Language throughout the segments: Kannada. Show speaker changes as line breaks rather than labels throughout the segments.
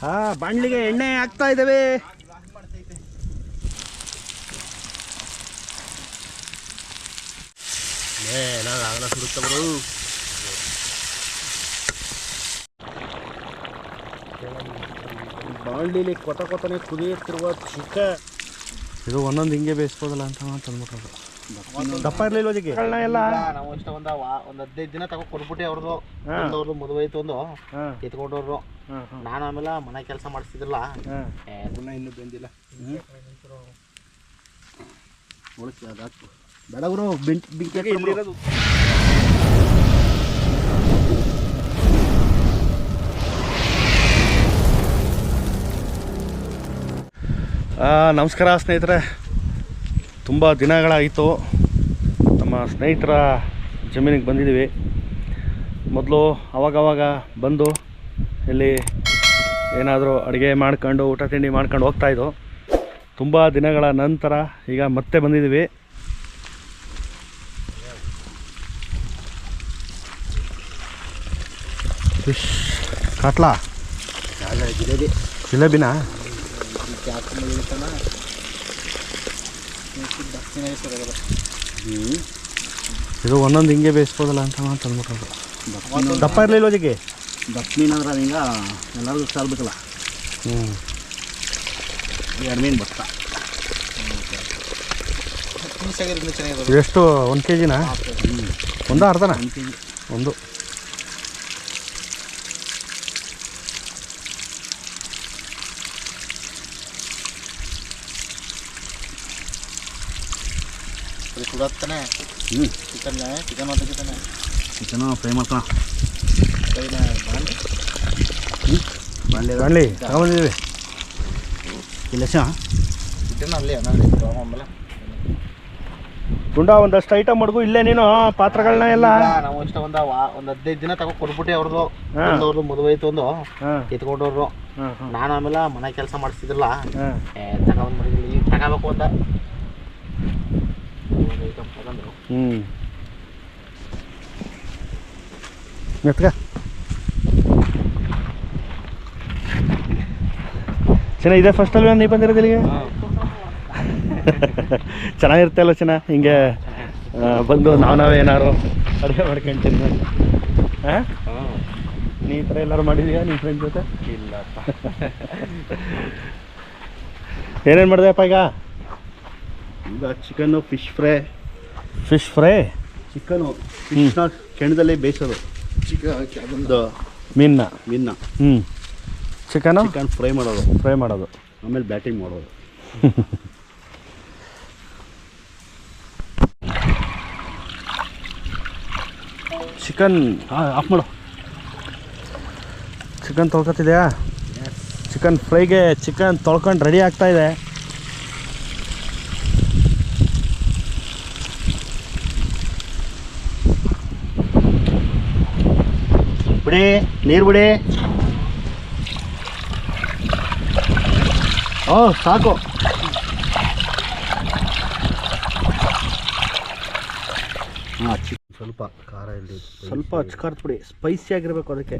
ಹಾ ಬಾಣ್ಲಿಗೆ ಎಣ್ಣೆ ಹಾಕ್ತಾ ಇದ್ದಾವೆ. ನಾನು ಆಗಲ ಸುಡುತ್ತ ಬರು ಬಾಂಡ್ಲಿಲಿ ಕೊತ ಕೊತನೆ ಕುದಿಯುತ್ತಿರುವ ಚಿಕ್ಕ. ಇದು ಒಂದೊಂದು ಹಿಂಗೆ ಬೇಯಿಸ್ಬೋದಲ್ಲ ಅಂತ ತಂದ್ಬಿಟ್ರು ದಪ್ಪ ಇರಲಿಲ್ಲ ಅದಕ್ಕೆ ಎಲ್ಲ.
ನಾವು ಇಷ್ಟ ಒಂದ ವಾ- ಒಂದ್ ಹದಿನೈದು ದಿನ ತಗೋ ಕೊಟ್ಬಿಟ್ಟೆ ಅವ್ರದ್ದು. ಅವ್ರದ್ದು ಮದುವೆ ಆಯ್ತು ಒಂದು. ಎತ್ಕೊಂಡವ್ರು ನಾನು ಆಮೇಲೆ ಮನೆ ಕೆಲಸ ಮಾಡಿಸ್ತಿದ್ರಲ್ಲ ಗುಣ ಇನ್ನೂ ಬೆಂದಿಲ್ಲ.
ಬೇಡ ಗುರು ಬೆಂಕಿ ಆ, ನಮಸ್ಕಾರ ಸ್ನೇಹಿತರೆ. ತುಂಬ ದಿನಗಳಾಯಿತು. ನಮ್ಮ ಸ್ನೇಹಿತರ ಜಮೀನಿಗೆ ಬಂದಿದ್ದೀವಿ. ಮೊದಲು ಅವಾಗವಾಗ ಬಂದು ಇಲ್ಲಿ ಏನಾದರೂ ಅಡುಗೆ ಮಾಡ್ಕೊಂಡು ಊಟ ತಿಂಡಿ ಮಾಡ್ಕೊಂಡು ಹೋಗ್ತಾಯಿದ್ದು ತುಂಬ ದಿನಗಳ ನಂತರ ಈಗ ಮತ್ತೆ ಬಂದಿದ್ದೀವಿ. ಫಿಶ್ ಕಾಟ್ಲಾ?
ಜಿಲೇಬಿ.
ಜಿಲೇಬಿನಾ? ಇದು ಒಂದೊಂದು ಹಿಂಗೆ ಬೇಯಿಸ್ಬೋದಲ್ಲ ಅಂತ ತಂದ್ಬಿಟ್ರು ದಪ್ಪ ಇರಲಿಲ್ಲ ಅದಕ್ಕೆ
ದಪ್ಪ ಮೀನು ಅಂದ್ರೆ ಅದು ಹಿಂಗ ಎಲ್ಲರಿಗೂ ಸಾಲ್ಬೇಕಲ್ಲ.
ಹ್ಞೂ
ಎರಡು ಮೀನು ಬತ್ತ
ಎಷ್ಟು ಒಂದು ಕೆ ಜಿನಾ ಒಂದು ಅರ್ಧನ? ಒಂದು. ಹ್ಞೂ
ಚಿಕನ್ ಚಿಕನ್ ಅಂತ ಚಿಕನ್
ಚಿಕನು ಫ್ರೈ ಬಾಣಲಿ ಬಾಣಲಿ ತಗೊಂಬಂದಿದ್ದೀವಿ ಇಲ್ಲ
ಚಿಕನ್ ಅಲ್ಲಿ ಆಮೇಲೆ.
ಗುಂಡ ಒಂದಷ್ಟು ಐಟಮ್ ಮಡ್ಗು ಇಲ್ಲೇ ನೀನು ಪಾತ್ರಗಳನ್ನ ಎಲ್ಲ.
ನಾವು ಇಷ್ಟ ಒಂದ ಹದಿನೈದು ದಿನ ತಗೋ ಕೊಟ್ಬಿಟ್ಟೆ ಅವ್ರದ್ದು. ಅವ್ರದ್ದು ಮದುವೆ ಆಯ್ತು ಒಂದು.
ಕಿತ್ಕೊಂಡವ್ರು
ಎತ್ಕೊಂಡವ್ರು ನಾನು ಆಮೇಲೆ ಮನೆ ಕೆಲಸ ಮಾಡಿಸ್ತಿದ್ರಲ್ಲ ತಗೊಂಡ್ ಮಾಡಿದ್ರಿ ಈಗ ತಗೋಬೇಕು ಅಂತ ಒಂದು. ಐಟಮ್ ತಗೊಂಡ್ರು.
ಹ್ಞೂ ಎತ್ಕ ಚೆನ್ನಾಗಿ ಇದೆ ಫಸ್ಟ್ ಅಲ್ವಾ ನೀ ಬಂದಿರೋದು ಇಲ್ಲಿಗೆ? ಚೆನ್ನಾಗಿರುತ್ತೆ ಅಲ್ಲ ಚೆನ್ನ? ಹಿಂಗೆ ಬಂದು ನಾವು ನಾವೇ ಏನಾರು ಅಡುಗೆ ಮಾಡ್ಕೊಂತೀನಿ ಹಾಂ ನೀ ಈ ಥರ ಎಲ್ಲರೂ ಮಾಡಿದೀಯಾ ನಿಮ್ಮ ಫ್ರೆಂಡ್ ಜೊತೆ?
ಇಲ್ಲಪ್ಪ.
ಏನೇನು ಮಾಡಿದೆಯಪ್ಪ ಈಗ?
ಈಗ chicken fish fry
fish fry
chicken ಫಿಶ್ನ ಕೆಣದಲ್ಲಿ ಬೇಯಿಸೋದು.
ಚಿಕನ್
ಒಂದು
ಮೀನ್ನ?
ಮೀನ್ನ.
ಹ್ಞೂ ಚಿಕನು
ಚಿಕನ್ ಫ್ರೈ ಮಾಡೋದು.
ಫ್ರೈ ಮಾಡೋದು.
ಆಮೇಲೆ ಬ್ಯಾಟಿಂಗ್ ಮಾಡೋದು.
ಚಿಕನ್ ಆಫ್ ಮಾಡು. ಚಿಕನ್ ತೊಳ್ಕೊತಿದೆಯಾ? ಚಿಕನ್ ಫ್ರೈಗೆ ಚಿಕನ್ ತೊಳ್ಕೊಂಡು ರೆಡಿ ಆಗ್ತಾ
ಬಿಡಿ ನೀರು ಬಿಡಿ ಓ ಸಾಕು ಹಾಂ ಚಿಕನ್ ಸ್ವಲ್ಪ ಖಾರ ಇಲ್ಲಿ
ಸ್ವಲ್ಪ ಹಚ್ಕರ್ತ್ ಬಿಡಿ ಸ್ಪೈಸಿ ಆಗಿರ್ಬೇಕು ಅದಕ್ಕೆ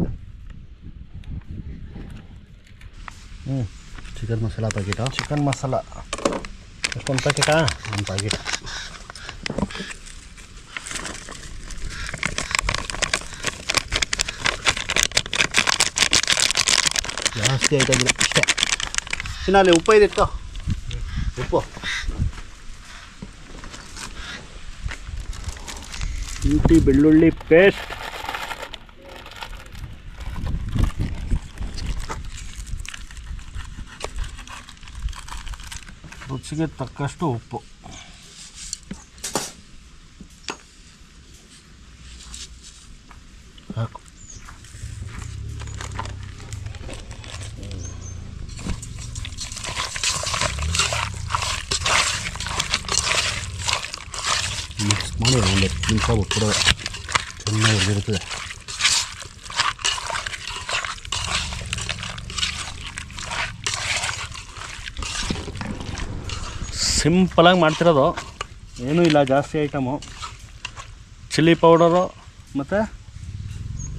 ಹ್ಞೂ
ಚಿಕನ್ ಮಸಾಲ ಪ್ಯಾಕೆಟಾ
ಚಿಕನ್ ಮಸಾಲ ಎಷ್ಟೊಂದು ಪ್ಯಾಕೆಟಾ
ಒಂದು ಪ್ಯಾಕೆಟ್ ಜಾಸ್ತಿ ಆಯ್ತಾಗಿಲ್ಲ ಅಷ್ಟೇ ಇನ್ನು ಅಲ್ಲಿ ಉಪ್ಪು. ಇದೆ ಇತ್ತು ಉಪ್ಪು
ಶುಂಠಿ ಬೆಳ್ಳುಳ್ಳಿ ಪೇಸ್ಟ್. ರುಚಿಗೆ ತಕ್ಕಷ್ಟು ಉಪ್ಪು
ಹಾಕು ಮಿಕ್ಸ್ ಮಾಡಿ ಒಂದು ಹತ್ತು ನಿಮಿಷ ಬಿಟ್ಬಿಡೋದು ಚೆನ್ನಾಗಿ
ಸಿಂಪಲಾಗಿ ಮಾಡ್ತಿರೋದು. ಏನೂ ಇಲ್ಲ ಜಾಸ್ತಿ ಐಟಮು ಚಿಲ್ಲಿ ಪೌಡರು ಮತ್ತು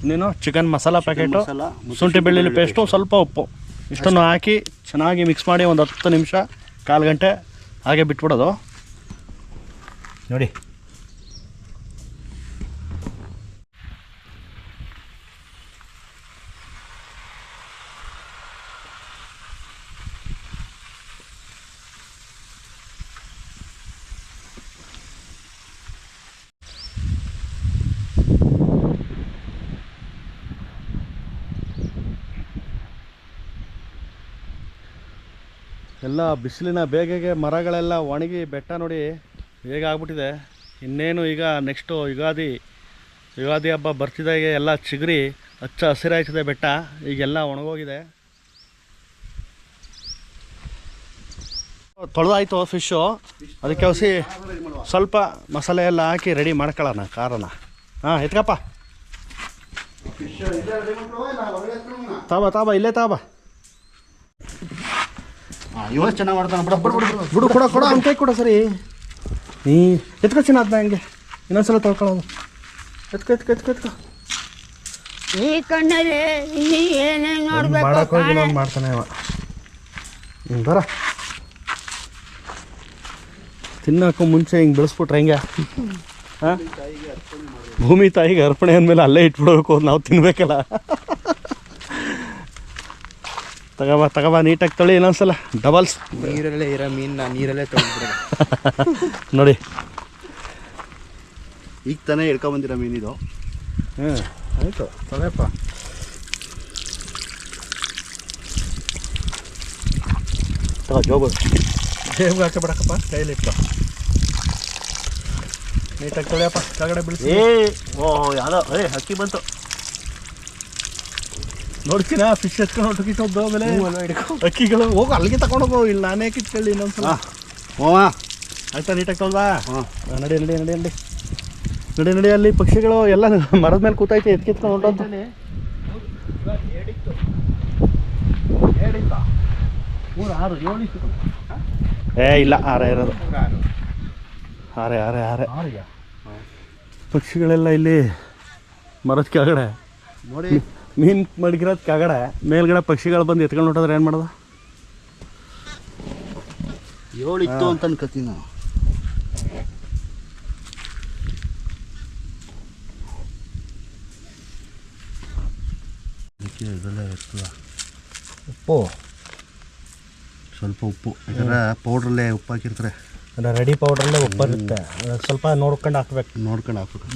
ಇನ್ನೇನು? ಚಿಕನ್ ಮಸಾಲ ಪ್ಯಾಕೆಟು ಶುಂಠಿ ಬೆಳ್ಳುಳ್ಳಿ ಪೇಸ್ಟು ಸ್ವಲ್ಪ ಉಪ್ಪು. ಇಷ್ಟನ್ನು ಹಾಕಿ ಚೆನ್ನಾಗಿ ಮಿಕ್ಸ್ ಮಾಡಿ ಒಂದು ಹತ್ತು ನಿಮಿಷ ಕಾಲು ಗಂಟೆ ಹಾಗೆ ಬಿಟ್ಬಿಡೋದು. ನೋಡಿ ಎಲ್ಲ ಬಿಸಿಲಿನ ಬೇಗೆಗೆ ಮರಗಳೆಲ್ಲ ಒಣಗಿ ಬೆಟ್ಟ ನೋಡಿ ಬೇಗ ಆಗ್ಬಿಟ್ಟಿದೆ. ಇನ್ನೇನು ಈಗ ನೆಕ್ಸ್ಟು ಯುಗಾದಿ ಯುಗಾದಿ ಹಬ್ಬ ಬರ್ತಿದ್ದಾಗೆ ಎಲ್ಲ ಚಿಗುರಿ, ಹಚ್ಚ ಹಸಿರಾಯ್ತದೆ ಬೆಟ್ಟ. ಈಗೆಲ್ಲ ಒಣಗೋಗಿದೆ. ತೊಳೆದಾಯ್ತು ಫಿಶ್ಶು ಅದಕ್ಕೆ ಹೊಸಿ ಸ್ವಲ್ಪ ಮಸಾಲೆ ಎಲ್ಲ ಹಾಕಿ ರೆಡಿ ಮಾಡ್ಕೊಳ್ಳೋಣ, ಖಾರನ. ಹಾಂ, ಎತ್ಕಪ್ಪ. ತಾಬಾ ತಾಬಾ ಇಲ್ಲೇ ತಾಬ
ಇವಾಗ ಚೆನ್ನಾಗಿ ಮಾಡ್ತಾನೆ ಬಿಡ ಬಿಡು ಬಿಡು
ಬಿಡು. ಕೊಡ ಕೊಡ ಅವ್ನ ಕೈ ಕೊಡ ಸರಿ. ನೀ ಎತ್ಕೊ ಚಿನ್ನ ಅದನ್ನ ಹಂಗೆ. ಇನ್ನೊಂದ್ಸಲ ತೊಳ್ಕೊಳ್ಳೋದು. ಎತ್ಕೊ ಎತ್ಕೊ ಎತ್ಕೊ ಎತ್ಕೊ.
ಈ ಕಣ್ಣಲ್ಲಿ ಇಲ್ಲಿ ಏನೇನು ನೋಡ್ಬೇಕು
ಮಾಡಕ್ಕೆ ಹೋಗಿ ನಾನು ಮಾಡ್ತಾನೆ ಅವ ಹ್ಞೂ ಬರ. ತಿನ್ನೋಕ್ಕೂ ಮುಂಚೆ ಹಿಂಗೆ ಬೆಳೆಸ್ಬಿಟ್ರೆ ಹೆಂಗೆ? ಹಾಂ? ಭೂಮಿ ತಾಯಿಗೆ ಅರ್ಪಣೆ ಅಂದಮೇಲೆ ಅಲ್ಲೇ ಇಟ್ಬಿಡ್ಬೇಕು ನಾವು ತಿನ್ಬೇಕಲ್ಲ. ತಗೋಬಾ ತಗೋ ನೀಟಾಗಿ ತೊಳಿ ಇನ್ನೊಂದ್ಸಲ. ಡಬಲ್ಸ್
ನೀರಲ್ಲೇ ಇರೋ ಮೀನು ನೀರಲ್ಲೇ ತೊಳಿ
ನೋಡಿ.
ಈಗ ತಾನೇ ಹಿಡ್ಕೊಂಬಂದಿರೋ ಮೀನಿದು
ಹ್ಞೂ ಆಯಿತು. ತಗೋಪ್ಪ. ತಗೋ ಜೋಬು ಜೇಬ್ಗೆ ಹಾಕಿ ಕೈಲಿ ಇಟ್ಕೊ ನೀಟಾಗಿ ತೊಳೆಯಪ್ಪ ಕೆಳಗಡೆ ಬಿಡಿಸಿ.
ಏ ಓ ಯಾವುದೋ ಏ ಹಕ್ಕಿ ಬಂತು.
ನೋಡ್ತೀನ? ಫಿಶ್ ಎತ್ಕೊಂಡು ಹೊಟ್ಟೋಗಿಟ್ಟು ಆಮೇಲೆ. ಅಕ್ಕಿಗಳು ಹೋಗು ಅಲ್ಲಿಗೆ ತಗೊಂಡೋಗು ಇಲ್ಲಿ ನಾನೇ ಕಿತ್ಕೊಳ್ಳಿ ಇನ್ನೊಂದ್ಸಲ
ಹಾಂ ಓ
ಆಯ್ತಾ ನೀಟಾಗಿ ತೊಳ್ದಾ
ಹಾಂ.
ನಡಿ ನಡಿ ನಡಿ ನಡಿ. ನಡಿ ನಡಿ ಅಲ್ಲಿ ಪಕ್ಷಿಗಳು ಎಲ್ಲ ಮರದ ಮೇಲೆ ಕೂತೈತೆ ಎತ್ಕಿತ್ಕೊಂಡು ಹೊಂಟಂತ
ಮೂರು ಆರು ಏಳು
ಏ ಇಲ್ಲ ಆರೆ ಇರೋದು. ಆರೆ ಆರೆ ಆರೆ. ಪಕ್ಷಿಗಳೆಲ್ಲ ಇಲ್ಲಿ ಮರದ ಕೆಳಗಡೆ.
ನೋಡಿ.
ಮೀನು ಮಡಗಿರೋದು ಕಗಡ ಮೇಲ್ಗಡೆ ಪಕ್ಷಿಗಳು ಬಂದು ಎತ್ಕೊಂಡು ನೋಡಿದ್ರೆ ಏನು ಮಾಡೋದು?
ಏಳಿತ್ತು ಇತ್ತು ಅಂತ ಅನ್ಕೋತೀನಿ ನಾವು ಅದಕ್ಕೆ ಇದೆಲ್ಲ ಇರ್ತದ.
ಉಪ್ಪು.
ಸ್ವಲ್ಪ ಉಪ್ಪು. ಯಾಕಂದ್ರೆ ಪೌಡ್ರಲ್ಲೇ ಉಪ್ಪು ಹಾಕಿರ್ತಾರೆ.
ಅಂದರೆ ರೆಡಿ ಪೌಡ್ರಲ್ಲೇ ಉಪ್ಪು ಇರುತ್ತೆ. ಸ್ವಲ್ಪ ನೋಡ್ಕೊಂಡು ಹಾಕ್ಬೇಕು.
ನೋಡ್ಕೊಂಡು ಹಾಕ್ಬೇಕು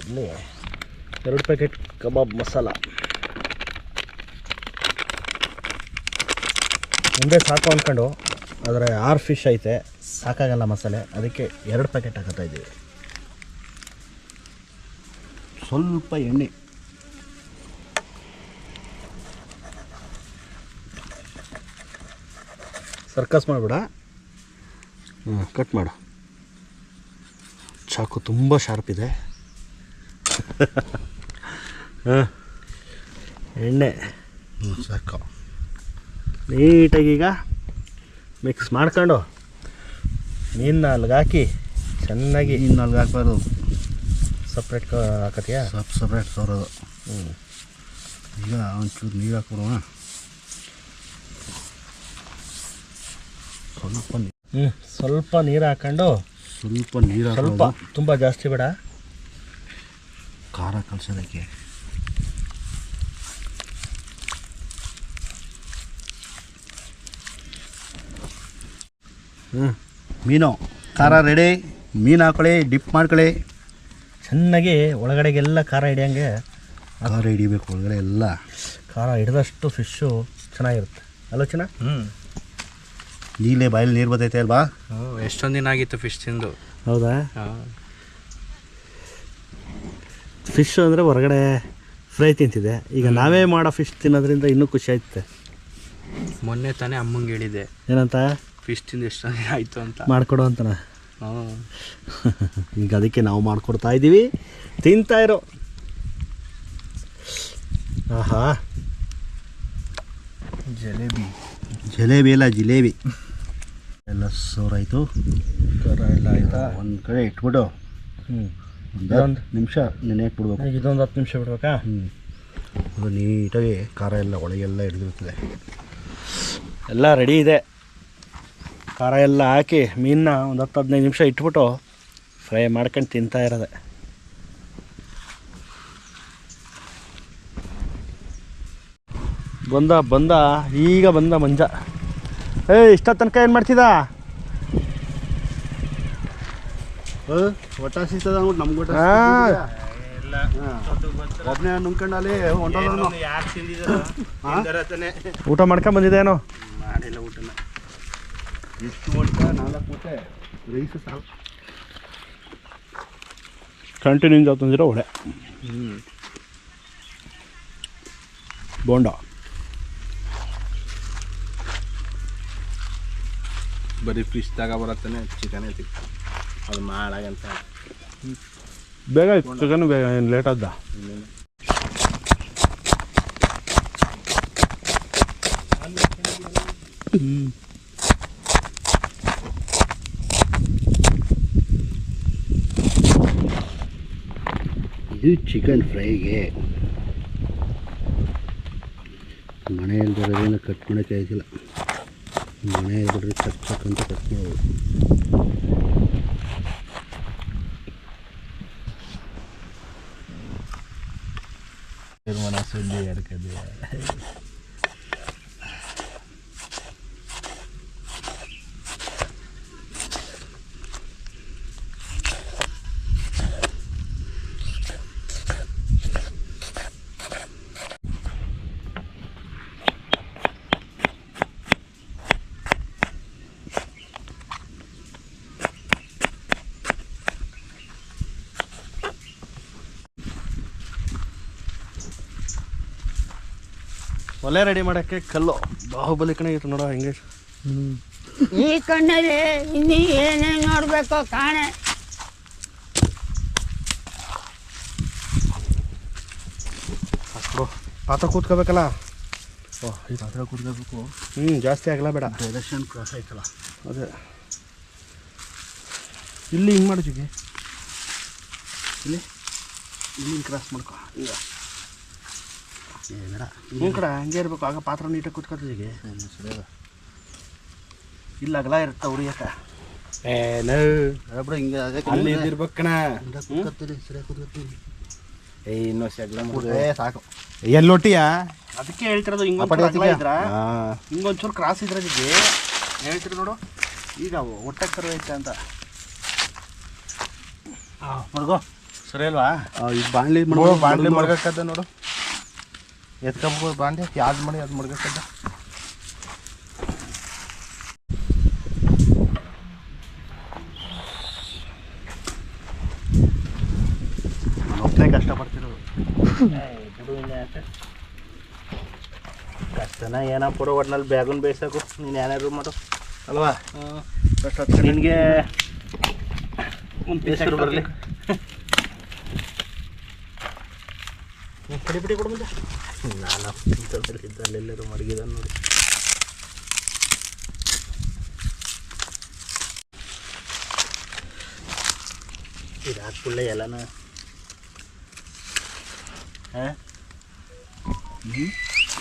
ಇರಲಿ. ಎರಡು ಪ್ಯಾಕೆಟ್ ಕಬಾಬ್ ಮಸಾಲ. ಮುಂದೆ ಸಾಕು ಅಂದ್ಕೊಂಡು ಆದರೆ ಆರು ಫಿಶ್ ಐತೆ, ಸಾಕಾಗಲ್ಲ ಮಸಾಲೆ. ಅದಕ್ಕೆ ಎರಡು ಪ್ಯಾಕೆಟ್ ಹಾಕತ್ತಾ ಇದ್ದೀವಿ.
ಸ್ವಲ್ಪ ಎಣ್ಣೆ.
ಸರ್ಕಸ್ ಮಾಡಿಬಿಡ. ಕಟ್ ಮಾಡು. ಚಾಕು ತುಂಬ ಶಾರ್ಪ್ ಇದೆ. ಹಾಂ. ಎಣ್ಣೆ.
ಹ್ಞೂ ಸಾಕು.
ನೀಟಾಗಿ ಈಗ ಮಿಕ್ಸ್ ಮಾಡ್ಕೊಂಡು ಮೀನು ಅಲ್ಲಿಗೆ ಹಾಕಿ ಚೆನ್ನಾಗಿ
ಮೀನು ಅಲ್ಲಿಗೆ ಹಾಕ್ಬಾರ್ದು.
ಸಪ್ರೇಟ್ ಹಾಕತ್ತೀಯಾ
ಸಪ್ ಸಪ್ರೇಟ್ ಸೋರೋದು
ಹ್ಞೂ
ಈಗ ಒಂಚೂರು ನೀರು ಹಾಕ್ಬಿಡುವ ಸ್ವಲ್ಪ
ಹ್ಞೂ ಸ್ವಲ್ಪ ನೀರು ಹಾಕೊಂಡು
ಸ್ವಲ್ಪ ನೀರು
ಸ್ವಲ್ಪ ತುಂಬ ಜಾಸ್ತಿ ಬೇಡ.
ಖಾರ ಕಲ್ಸೋದಕ್ಕೆ. ಮೀನು ಖಾರ ರೆಡಿ ಮೀನು ಹಾಕೊಳ್ಳಿ ಡಿಪ್ ಮಾಡ್ಕೊಳ್ಳಿ.
ಚೆನ್ನಾಗಿ ಒಳಗಡೆಗೆಲ್ಲ ಖಾರ ಹಿಡಿಯಂಗೆ
ಖಾರ ಹಿಡಿಬೇಕು ಒಳಗಡೆ ಎಲ್ಲ.
ಖಾರ ಹಿಡಿದಷ್ಟು ಫಿಶ್ಶು ಚೆನ್ನಾಗಿರುತ್ತೆ. ಅಲ್ಲೋ ಚೆನ್ನ?
ಹ್ಞೂ
ನೀಲೇ ಬಾಯಲ್ಲಿ ನೀರು ಬರ್ತೈತೆ ಅಲ್ವಾ?
ಎಷ್ಟೊಂದು ದಿನ ಆಗಿತ್ತು ಫಿಶ್ ತಿಂದು.
ಹೌದಾ? ಫಿಶ್ ಅಂದರೆ ಹೊರಗಡೆ ಫ್ರೈ ತಿಂತಿದೆ ಈಗ ನಾವೇ ಮಾಡೋ ಫಿಶ್ ತಿನ್ನೋದ್ರಿಂದ ಇನ್ನೂ ಖುಷಿ ಆಯ್ತದೆ.
ಮೊನ್ನೆ ತಾನೇ ಅಮ್ಮಂಗೆ ಹೇಳಿದೆ.
ಏನಂತ?
ಫಿಶ್ ಎಷ್ಟು ದಿನ ಆಯಿತು ಅಂತ.
ಮಾಡಿಕೊಡು ಅಂತನ.
ಹಾಂ.
ಈಗ ಅದಕ್ಕೆ ನಾವು ಮಾಡಿಕೊಡ್ತಾ ಇದ್ದೀವಿ. ತಿಂತಾ ಇರೋ. ಆಹಾ.
ಜಲೇಬಿ. ಜಲೇಬಿ ಎಲ್ಲ ಜಿಲೇಬಿ. ಎಲ್ಲ ಸೋರ್
ಖಾರ ಎಲ್ಲ ಆಯಿತಾ?
ಒಂದು ಕಡೆ ಇಟ್ಬಿಡು.
ಹ್ಞೂ
ಒಂದು ನಿಮಿಷ ನೆನೆ ಬಿಡ್ಬೇಕು
ಇದೊಂದು ಹತ್ತು ನಿಮಿಷ ಬಿಡ್ಬೇಕಾ?
ಹ್ಞೂ ಅದು ನೀಟಾಗಿ ಖಾರ ಎಲ್ಲ ಒಳಗೆಲ್ಲ ಹಿಡಿದಿರ್ತದೆ.
ಎಲ್ಲ ರೆಡಿ ಇದೆ. ಖಾರ ಎಲ್ಲ ಹಾಕಿ ಮೀನನ್ನ ಒಂದು ಹತ್ತು ಹದಿನೈದು ನಿಮಿಷ ಇಟ್ಬಿಟ್ಟು ಫ್ರೈ ಮಾಡ್ಕೊಂಡು ತಿಂತಾ ಇರೋದೆ. ಬಂದ ಬಂದ ಈಗ ಬಂದ ಮಂಜ. ಏ ಇಷ್ಟ ತನಕ ಏನು ಮಾಡ್ತಿದ್ದ
ಒಟ್ಟ ಸಿಗ್ತದ ಅಂದ್ಬಿಟ್ಟು ನಮ್ಗೆ. ಒಬ್ಬನೇ
ಊಟ ಮಾಡ್ಕೊಂಡ್ ಬಂದಿದ್ದೇನೋ
ಮಾಡಿಲ್ಲ ಊಟನ
ಎಷ್ಟು ಊಟ ಮೂಟೆ ರೈಸ್ ಸಾಕು
ಕಂಟಿನ್ಯೂ ತಂದಿರೋ ಒಳ್ಳೆ ಬೋಂಡ.
ಬರೀ ಫಿಶ್ ತಗ ಬರತ್ತಾನೆ ಚಿಕನೇ ಸಿಗ್ತ ಅದು ಮಾಡಾಗಂತ
ಬೇಗ ಆಯ್ತು ಚಿಕನ್ ಬೇಗ ಏನು ಲೇಟ್ ಆದ್ದ?
ಇದು ಚಿಕನ್ ಫ್ರೈಗೆ ಮನೆಯಲ್ಲಿ ಬರೋದೇನು ಕಟ್ ಮಾಡೋಕ್ಕೆ ಆಯ್ತಿಲ್ಲ. ಮನೆಯಲ್ಲಿ ಬಿಡ್ರಿ ಚಕ್ ಚಕ್ ಅಂತ ಕಟ್
ಒಲೆ ರೆಡಿ ಮಾಡೋಕ್ಕೆ ಕಲ್ಲು. ಬಾಹುಬಲಿ ಕಣೆ ಇತ್ತು ನೋಡೋ ಹೆಂಗೆ.
ಈ ಕಣ್ಣಲ್ಲಿ ಇನ್ನೀ ಏನೇನು ನೋಡಬೇಕು ಕಾಣೆ.
ಪಾತ್ರ ಕೂತ್ಕೋಬೇಕಲ್ಲ?
ಓ ಈ ಪಾತ್ರ ಕೂತ್ಕೋಬೇಕು.
ಹ್ಞೂ ಜಾಸ್ತಿ ಆಗಲ್ಲ ಬೇಡ.
ಡೈರೆಕ್ಷನ್ ಕ್ರಾಸ್ ಆಯ್ತಲ್ಲ.
ಅದೇ. ಇಲ್ಲಿ ಹಿಂಗೆ ಮಾಡ್ತೀವಿ
ಇಲ್ಲಿ? ಇಲ್ಲಿ ಕ್ರಾಸ್ ಮಾಡ್ಕೊ. ಈಗ.
ಕಡೆ ಹಂಗೆ ಇರಬೇಕು ಆಗ ಪಾತ್ರ ನೀಟಾಗಿ ಕೂತ್ಕೋತಿಗೆ
ಈಗ
ಇಲ್ಲ ಅಗಲ ಇರುತ್ತೆ
ಉರಿಯಕ ಹಿಂಗೆ
ಅಲ್ಲಿ ಇದ್ದಿರ್ಬೇಕಣ
ಸರಿಯಾಗಿ
ಏ ಇನ್ನೂ ಸೆಗ್ಲ
ಏ ಸಾಕು.
ಎಲ್ಲೊಟ್ಟಿಯ?
ಅದಕ್ಕೆ ಹೇಳ್ತಿರೋದು ಹಿಂಗೊಂದು
ಎತ್ತಿಗೆ?
ಇದ್ರ? ಹಿಂಗೊಂಚೂರು ಕ್ರಾಸ್ ಇದ್ರೆ ಜಿಗೆ ಹೇಳ್ತೀರಿ ನೋಡು. ಈಗ ಕರು ಐತೆ ಅಂತ. ಮಡ್ಗೋ ಸರಿ ಅಲ್ವಾ?
ಈಗ ಬಾಣ್ಲಿ
ಬಾಂಡ್ಲಿ ಮಡ್ಗಕ್ಕದ ನೋಡು. ಎತ್ಕೊಬೋದು ಬಾಂಡೆ ಯಾವ್ದು ಮಾಡಿ, ಅದು ಮಾಡ್ಬೇಕಂತ
ಒಬ್ಬನೇ ಕಷ್ಟಪಡ್ತಿರೋದು.
ಕಷ್ಟನ ಏನೋ ಪುರೋ ಒಟ್ನಲ್ಲಿ ಬ್ಯಾಗನ್ ಬೇಯಿಸಕು. ನೀನು ಏನಾದ್ರು ಮಾಡು.
ಅಲ್ವಾ?
ನಿನಗೆ ಹೆಸರು ಬರಲಿ.
ಪಡಿ ಬಿಡಿ ಕೊಡು
ನಾನು ಇದ್ದಲ್ಲೆಲ್ಲರೂ ಮಡಗಿದ ನೋಡಿ. ಇದು ಹಾಕ್ಬಿಡ್ಲೆ ಎಲ್ಲನ.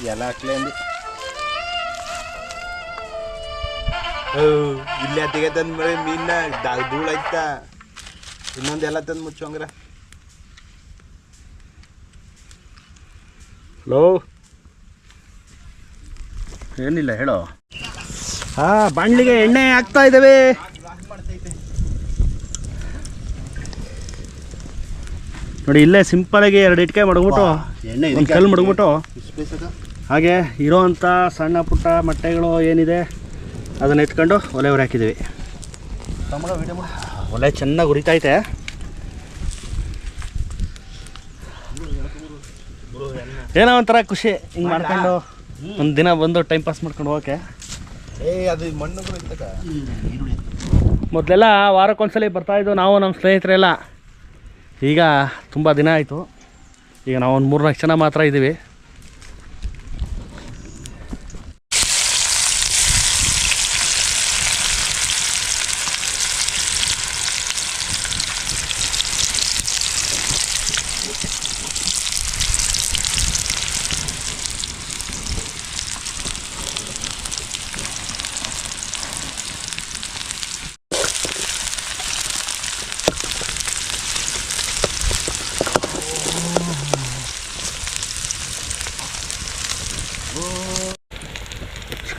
ಎಲ್ಲ ಹಾಕ್ಲೆ ಅಂದು. ಇಲ್ಲೇ ತೆಗೆ ತಂದ್ ಮೀನ ಧೂಳ ಇನ್ನೊಂದು ಎಲ್ಲ ತಂದು ಮುಚ್ಚೋಂಗ್ರ
ಹಲೋ ಏನಿಲ್ಲ ಹೇಳೋ. ಹಾ ಬಾಣ್ಲಿಗೆ ಎಣ್ಣೆ ಹಾಕ್ತಾ ಇದ್ದಾವೆ. ನೋಡಿ ಇಲ್ಲೇ ಸಿಂಪಲಾಗಿ ಎರಡು ಇಟ್ಕೆ ಮಡಗ್ಬಿಟ್ಟು
ಎಣ್ಣೆ
ಒಂದು ಕಲ್ಲು ಮಡಗ್ಬಿಟ್ಟು ಹಾಗೆ ಇರೋವಂಥ ಸಣ್ಣ ಪುಟ್ಟ ಮೊಟ್ಟೆಗಳು ಏನಿದೆ ಅದನ್ನ ಇಟ್ಕೊಂಡು ಒಲೆ ಹೊರ ಹಾಕಿದ್ದೀವಿ ಒಲೆ ಚೆನ್ನಾಗಿ ಉರಿತೈತೆ ಏನೋ ಒಂಥರ ಖುಷಿ ಹಿಂಗೆ ಮಾಡ್ಕೊಂಡು ಒಂದು ದಿನ ಬಂದು ಟೈಮ್ ಪಾಸ್ ಮಾಡ್ಕೊಂಡು ಹೋಗಕ್ಕೆ. ಮೊದಲೆಲ್ಲ ವಾರಕ್ಕೊಂದ್ಸಲಿ ಬರ್ತಾಯಿದ್ದು ನಾವು ನಮ್ಮ ಸ್ನೇಹಿತರೆಲ್ಲ. ಈಗ ತುಂಬ ದಿನ ಆಯಿತು. ಈಗ ನಾವು ಒಂದು ಮೂರ್ನಾಲ್ಕು ಜನ ಮಾತ್ರ ಇದ್ದೀವಿ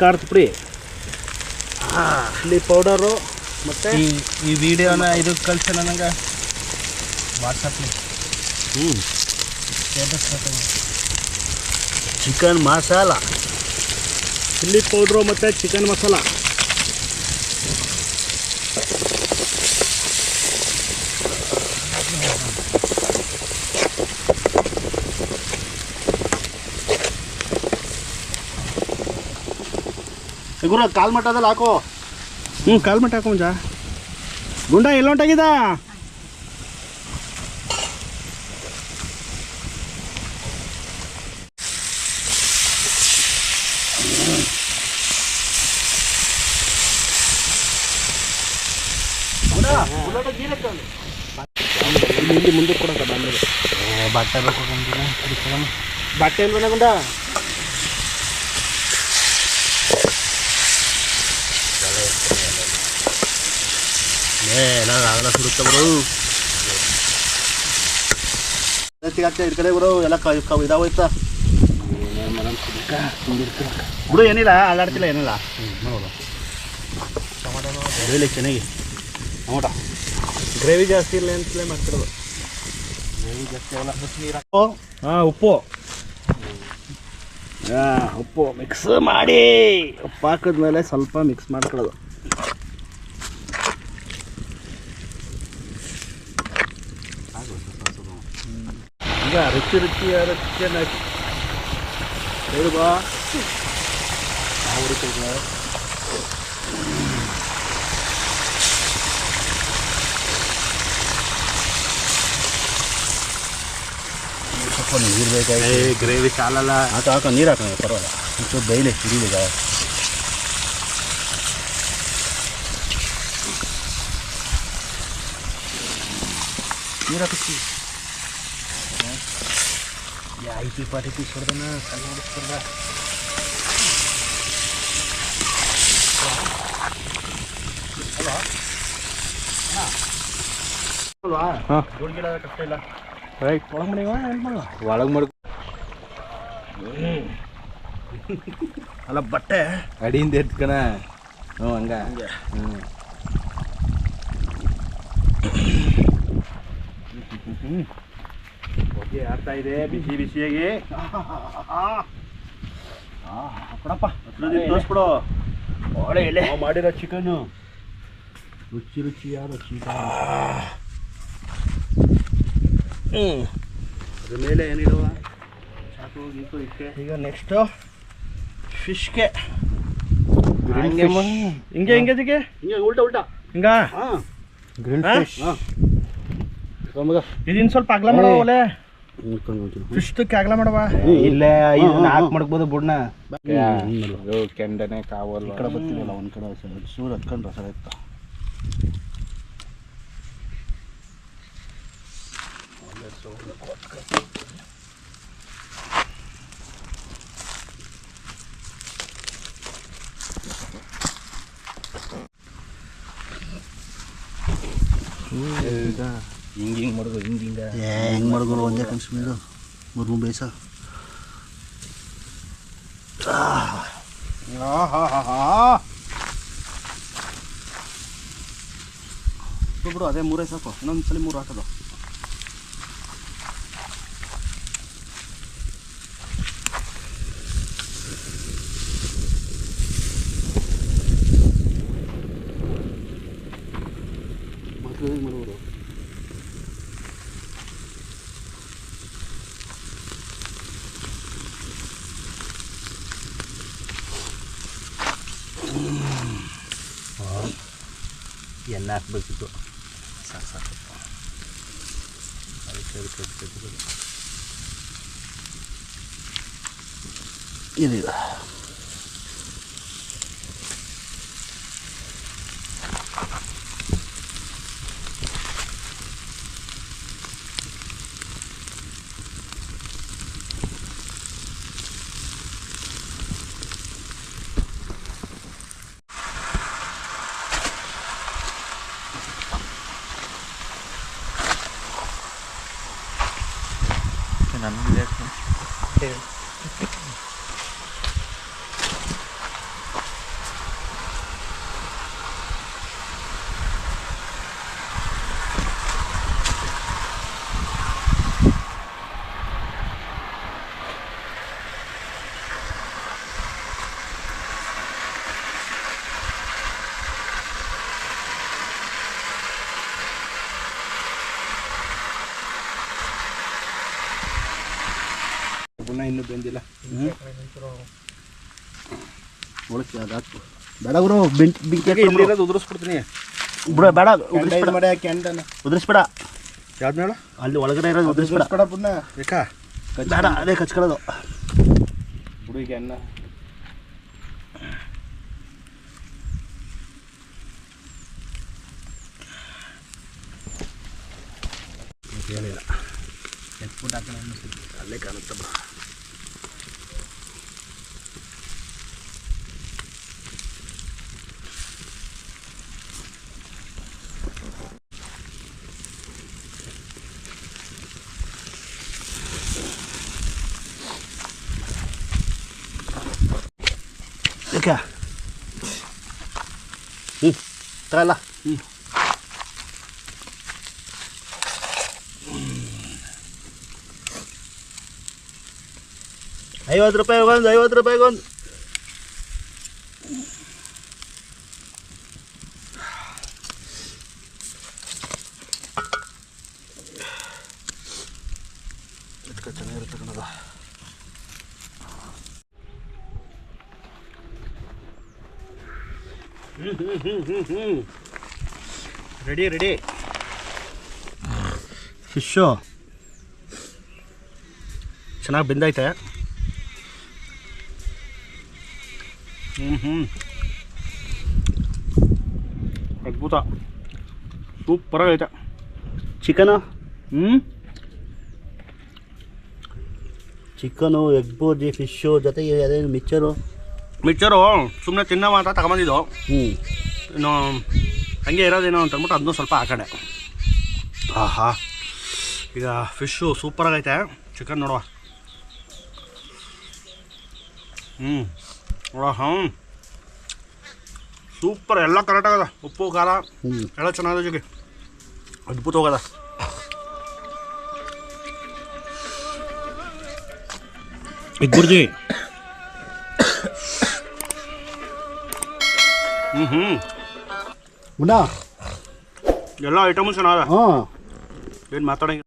ಖಾರದ ಪುಡಿ ಚಿಲ್ಲಿ ಪೌಡರು ಮತ್ತು
ಈ ಈ ವಿಡಿಯೋನ ಇದು ಕಳ್ಸ ನನಗೆ. ವಾಟ್ಸಪ್
ಹ್ಞೂ ಚಿಕನ್ ಮಸಾಲ ಚಿಲ್ಲಿ ಪೌಡ್ರು ಮತ್ತು ಚಿಕನ್ ಮಸಾಲ ಗುರು ಕಾಲ್ ಮಟ್ಟದಲ್ಲಿ ಹಾಕೋ. ಹ್ಞೂ ಕಾಲ್ ಮಟ್ಟ ಹಾಕೋ ಮುಂಜ ಗುಂಡ ಎಲ್ಲೊಂಟಾಗಿದ ಇಲ್ಲಿ ಮುಂದೆ ಕೊಡಕ ಬಂದಿದೆ
ಬಟ್ಟೆ ಬೇಕು
ಬಟ್ಟೆ ಇಲ್ವನ ಗುಂಡ? ನಾನು ಆಗಲ್ಲ ಸುಡುತ್ತೆ ಬರು ಸಿಗತ್ತೆ ಈ ಕಡೆ ಬರು ಎಲ್ಲ ಕ ಕ- ಇದಾಗೋಯ್ತಾ? ಬಿಡು ಏನಿಲ್ಲ ಅಲ್ಲಾಡ್ತಿಲ್ಲ ಏನಿಲ್ಲ. ನೋಡೋದು ಚೆನ್ನಾಗಿ. ನೋಡ ಗ್ರೇವಿ ಜಾಸ್ತಿ ಇಲ್ಲ ಅಂತಲೇ ಮಾಡ್ತಿರೋದು. ಗ್ರೇವಿ ಜಾಸ್ತಿ ಅವಲ್ಲ ನೀರು ಹಾಂ ಉಪ್ಪು. ಹಾಂ ಉಪ್ಪು. ಮಿಕ್ಸ್ ಮಾಡಿ. ಉಪ್ಪು ಹಾಕಿದ್ಮೇಲೆ ಸ್ವಲ್ಪ ಮಿಕ್ಸ್ ಮಾಡ್ಕೊಳ್ಳೋದು. ಈಗ ರುಚಿ ರುಚಿಯಾದ ಚಿಕನ್ ಹಾಕಿ ಹೇಳು ಬಾ. ಯಾವ ರೀತಿ ಇದೆ? ಸ್ವಲ್ಪ ನೀರು ಬೇಕಾಗಿ
ಗ್ರೇವಿ ಸಾಲಲ್ಲ
ಹಾಕ ಹಾಕ ನೀರು ಹಾಕೋಣ ಪರವಾಗಿಲ್ಲ. ಒಂಚೂರು ಬೈಲಿ ಕುಡಿಬೇಕ ನೀರು ಹಾಕಿಸಿ ಐಟಿ ಪಾಟಿ ಪೀಸ್ ಹೊಡೆದನ ಸಣ್ಣ ಹೊಡಿಸ್ಕೊಂಡ ಅಲ್ವಾ
ಹಾಂ
ಗುಡ್ಗಿಡ ಕಷ್ಟ ಇಲ್ಲ
ರೈಟ್
ಒಳಗೆ ಮನೆಗೆ ಏನು ಮಾಡುವ
ಒಳಗೆ ಮಾಡ್
ಅಲ್ಲ ಬಟ್ಟೆ
ಅಡಿಯಿಂದ ಎತ್ಕಣ ಹ್ಞೂ ಹಂಗ ಹ್ಞೂ
ಆಗ್ತಾ ಇದೆ ಬಿಸಿ ಬಿಸಿಯಾಗಿ ಕೊಡಪ್ಪ ತೋರಿಸ್ಬಿಡು. ಒಳ್ಳೆ ಎಲೆ. ಮಾಡಿರೋ ಚಿಕನು ರುಚಿ ರುಚಿಯಾದ ಚಿಕನ್. ಅದ್ರ ಮೇಲೆ ಏನಿಡುವ ಚಾಕು ಗೀಕು ಇಕ್ಕೆ ಈಗ ನೆಕ್ಸ್ಟು ಫಿಶ್ಗೆ.
ಹಿಂಗೆ ಹಿಂಗೆ ಹಿಂಗೆ ಅದಕ್ಕೆ?
ಹಿಂಗೆ ಉಲ್ಟಾ ಉಲ್ಟಾ.
ಹಿಂಗ?
ಹಾಂ.
ಗ್ರಿಲ್? ಫಿಶ್
ಇದನ್ನ ಸ್ವಲ್ಪ ಅಗ್ಲ ಮಾಡೋ ಒಲೆ. ಫಿಶ್ತಕ್ಕೆ ಅಗ್ಲ ಮಾಡವ
ಇಲ್ಲ ಇದನ್ನ ಹಾಕಿ ಮಡ್ಬೋದು ಬುಡ್ನ. ಅದು ಕೆಂಡನೆ ಕಾವಲ್
ಈ ಕಡೆ ಬರ್ತೀವಲ್ಲ ಒಂದು ಕಡೆ ಸೂರ್ ಹತ್ಕೊಂಡ್ರೆ ಸರ್ ಎತ್ತ
ಹಿಂಗೆ ಹಿಂಗೆ ಮಾಡೋದು ಹಿಂಗೆ ಹಿಂಗೆ
ಹೆಂಗ್ ಮಾಡಿದ್ರು ಒಂದೇ ಕನ್ಸು ಮೇಡು ಮೂರು ಬೇಸ ಬಿಡು ಅದೇ ಮೂರೇ ಸಾಕು ಇನ್ನೊಂದು ಸಲ ಮೂರು ಹಾಕೋದು ಮತ್ತೆ ಹೇಗೆ ಮಾಡೋದು
ಎಣ್ಣೆ ಹಾಕ್ಬೇಕಿತ್ತು
ಸಾಕು ಸಾಕು ಅದಕ್ಕೆ ಅದಕ್ಕೆ ಅದಕ್ಕೆ ಅದಕ್ಕೆ
ಬೆಂದಿಲ್ಲ.
ಒಳಕ್ಕೆ ಅದು ಹಾಕು. ಬೇಡ ಗುರು ಬೆಂಕಿ ಬೆಂಕಿ.
ಇಲ್ಲಿರೋದು ಉದುರಿಸ್ಬಿಡ್ತೀನಿ.
ಬಿಡ ಬೇಡ ಉದ್ರಿಸ್ಬೇಡ.
ಇದು ಮಾಡಿ ಕ್ಯಾಂಡನ
ಉದ್ರಿಸ್ಬೇಡ.
ಯಾವ್ದು ಮೇಡ
ಅಲ್ಲಿ ಒಳಗಡೆ ಇರೋದು ಉದ್ರಿಸ್ಬೇಡ.
ಕಡ ಪುಣ್ಣ
ಯಾಕಾ
ಬೇಡ ಅದೇ ಕಚ್ಕೊಳ್ಳೋದು.
ಹುಡುಗಿಗೆ ಅನ್ನ.
ಹೇಳಿಲ್ಲ ಎತ್ಬಿಟ್ಟು ಹಾಕೋಣ. ಅಲ್ಲೇ ಕಾಣುತ್ತೆ ಬಾ ತಗಲ್ಲ ಹ್ಞೂ ಐವತ್ತು ರೂಪಾಯಿಗೆ ಒಂದು ಐವತ್ತು ರೂಪಾಯಿಗೆ ಒಂದು ಚೆನ್ನಾಗಿರುತ್ತೆ ಕಣದ ಹ್ಞೂ ಹ್ಞೂ ಹ್ಞೂ ಹ್ಞೂ ಹ್ಞೂ ರೆಡಿ ರೆಡಿ ಫಿಶ್ಶು ಚೆನ್ನಾಗಿ ಬೆಂದೈತೆ ಹ್ಞೂ ಹ್ಞೂ ಅದ್ಭುತ. ಸೂಪರಾಗೈತೆ ಚಿಕನು ಹ್ಞೂ ಚಿಕನು ಎಗ್ ಬೂರ್ಜಿ ಫಿಶ್ಶು ಜೊತೆಗೆ ಅದೇನು ಮಿಕ್ಚರು
ಮಿಕ್ಚರು ಸುಮ್ಮನೆ ತಿನ್ನವ ಅಂತ ತಗೊಂಬಂದಿದ್ದು
ಹ್ಞೂ
ಇನ್ನು ಹಂಗೆ ಇರೋದೇನೋ ಅಂತ ಅಂದ್ಬಿಟ್ಟು ಅದನ್ನೂ ಸ್ವಲ್ಪ ಹಾಕೊಂಡೆ ಆಹಾ ಈಗ ಫಿಶ್ಶು ಸೂಪರಾಗೈತೆ ಚಿಕನ್ ನೋಡುವ ಹ್ಞೂ ನೋಡುವ ಹಾಂ ಸೂಪರ್ ಎಲ್ಲ ಕರೆಕ್ಟಾಗದ ಉಪ್ಪು ಖಾರ
ಹ್ಞೂ
ಎಲ್ಲ ಚೆನ್ನಾಗಿದೆ ಜೊತೆ ಅದ್ಭುತ ಹೋಗದ ಬುರ್ಜಿ ಹ್ಞೂ ಹ್ಞೂ ಎಲ್ಲ ಐಟಮು ಚೆನ್ನಾಗ
ಹಾಂ
ಏನು ಮಾತಾಡಂಗಿಲ್ಲ.